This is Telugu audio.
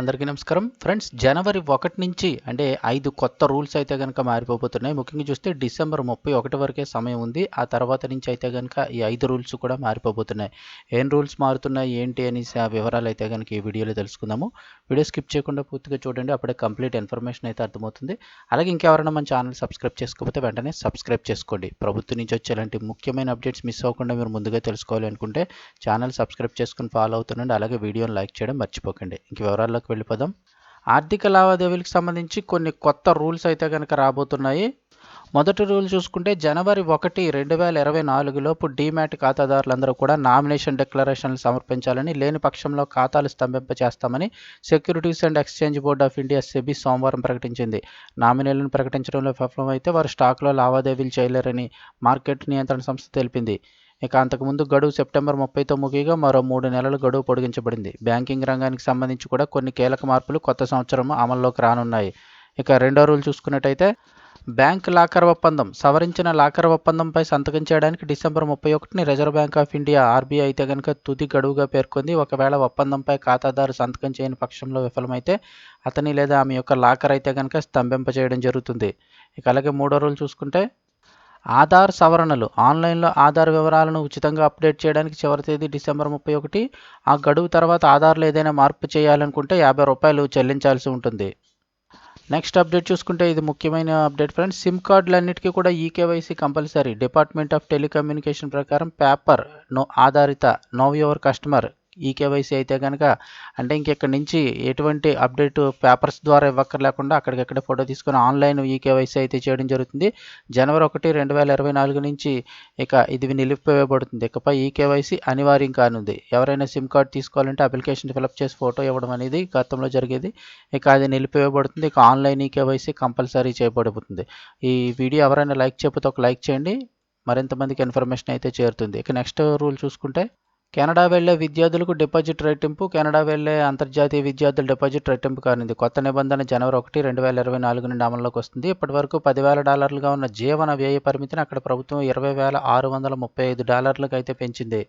అందరికీ నమస్కారం. ఫ్రెండ్స్ జనవరి ఒకటి నుంచి అంటే ఐదు కొత్త రూల్స్ అయితే కనుక మారిపోతున్నాయి ముఖ్యంగా చూస్తే డిసెంబర్ ముప్పై ఒకటి వరకే సమయం ఉంది. ఆ తర్వాత నుంచి అయితే కనుక ఈ ఐదు రూల్స్ కూడా మారిపోతున్నాయి ఏం రూల్స్ మారుతున్నాయి ఏంటి అనేసి ఆ వివరాలు అయితే కనుక ఈ వీడియోలో తెలుసుకుందాము. వీడియో స్కిప్ చేయకుండా పూర్తిగా చూడండి అప్పుడే కంప్లీట్ ఇన్ఫర్మేషన్ అయితే అర్థమవుతుంది. అలాగే ఇంకెవరైనా మన ఛానల్ సబ్స్క్రైబ్ చేసుకోకపోతే వెంటనే సబ్స్క్రైబ్ చేసుకోండి. ప్రభుత్వం నుంచి వచ్చే ఇలాంటి ముఖ్యమైన అప్డేట్స్ మిస్ అవ్వకుండా మీరు ముందుగా తెలుసుకోవాలి అనుకుంటే ఛానల్ సబ్స్క్రైబ్ చేసుకుని ఫాలో అవుతుండండి. అలాగే వీడియోని లైక్ చేయడం మర్చిపోకండి. ఇంక వివరాల్లోకి వెళ్ళిపోదాం. ఆర్థిక లావాదేవీలకు సంబంధించి కొన్ని కొత్త రూల్స్ అయితే కనుక రాబోతున్నాయి. మొదటి రూల్ చూసుకుంటే జనవరి ఒకటి రెండు వేల ఇరవై నాలుగులోపు డీమ్యాట్ ఖాతాదారులందరూ కూడా నామినేషన్ డిక్లరేషన్లు సమర్పించాలని లేని పక్షంలో ఖాతాలు స్తంభింప చేస్తామని securities and exchange board of India SEBI సోమవారం ప్రకటించింది. నామినీలను ప్రకటించడంలో విఫలమైతే వారు స్టాక్లో లావాదేవీలు చేయలేరని మార్కెట్ నియంత్రణ సంస్థ తెలిపింది. ఇక అంతకుముందు గడువు సెప్టెంబర్ ముప్పైతో ముగిగా మరో మూడు నెలలు గడువు పొడిగించబడింది. బ్యాంకింగ్ రంగానికి సంబంధించి కూడా కొన్ని కీలక మార్పులు కొత్త సంవత్సరం అమల్లోకి రానున్నాయి. ఇక రెండో రూల్ చూసుకున్నట్టయితే బ్యాంక్ లాకర్ ఒప్పందం సవరించిన లాకర్ ఒప్పందంపై సంతకం చేయడానికి డిసెంబర్ ముప్పై ఒకటిని reserve bank of India RBI అయితే కనుక తుది గడువుగా పేర్కొంది. ఒకవేళ ఒప్పందంపై ఖాతాదారు సంతకం చేయని పక్షంలో విఫలమైతే అతని లేదా ఆమె యొక్క లాకర్ అయితే కనుక స్తంభింప చేయడం జరుగుతుంది. ఇక అలాగే మూడో రోజులు చూసుకుంటే ఆధార్ సవరణలు. ఆన్లైన్లో ఆధార్ వివరాలను ఉచితంగా అప్డేట్ చేయడానికి చివరి తేదీ డిసెంబర్ ముప్పై ఒకటి. ఆ గడువు తర్వాత ఆధార్లో ఏదైనా మార్పు చేయాలనుకుంటే యాభై రూపాయలు చెల్లించాల్సి ఉంటుంది. నెక్స్ట్ అప్డేట్ చూసుకుంటే ఇది ముఖ్యమైన అప్డేట్ ఫ్రెండ్స్. సిమ్ కార్డులన్నిటికీ కూడా EKYC compulsory. Department of telecommunication ప్రకారం పేపర్ నో ఆధారిత నో యువర్ కస్టమర్ ఈకేవైసీ అయితే కనుక అంటే ఇంకెక్కడి నుంచి ఎటువంటి అప్డేట్ పేపర్స్ ద్వారా ఇవ్వక్కర్లేకుండా అక్కడికక్కడే ఫోటో తీసుకొని ఆన్లైన్ ఈకేవైసీ అయితే చేయడం జరుగుతుంది. జనవరి ఒకటి రెండు వేల ఇరవై నాలుగు నుంచి ఇక ఇది నిలిపివేయబడుతుంది. ఇకపై ఈకేవైసీ అనివార్యం కానుంది. ఎవరైనా సిమ్ కార్డ్ తీసుకోవాలంటే అప్లికేషన్ ఫిలప్ చేసి ఫోటో ఇవ్వడం అనేది గతంలో జరిగేది. ఇక అది నిలిపివేయబడుతుంది. ఇక ఆన్లైన్ ఈకేవైసీ కంపల్సరీ చేయబడిపోతుంది ఈ వీడియో ఎవరైనా లైక్ చేయకపోతే ఒక లైక్ చేయండి. మరింత మందికి ఇన్ఫర్మేషన్ అయితే చేరుతుంది. ఇక నెక్స్ట్ రూల్ చూసుకుంటే కెనడా వెళ్ళే విద్యార్థులకు డిపాజిట్ రెట్టింపు కెనడా వెళ్ళే అంతర్జాతీయ విద్యార్థుల డిపాజిట్ రెట్టింపు కానుంది. కొత్త నిబంధన జనవరి ఒకటి రెండు వేల ఇరవై నాలుగు నుండి అమల్లోకి వస్తుంది ఇప్పటి వరకు పదివేల డాలర్లుగా ఉన్న జీవన వ్యయ పరిమితిని అక్కడ ప్రభుత్వం ఇరవై వేల ఆరు వందల ముప్పై ఐదు డాలర్లకు అయితే పెంచింది.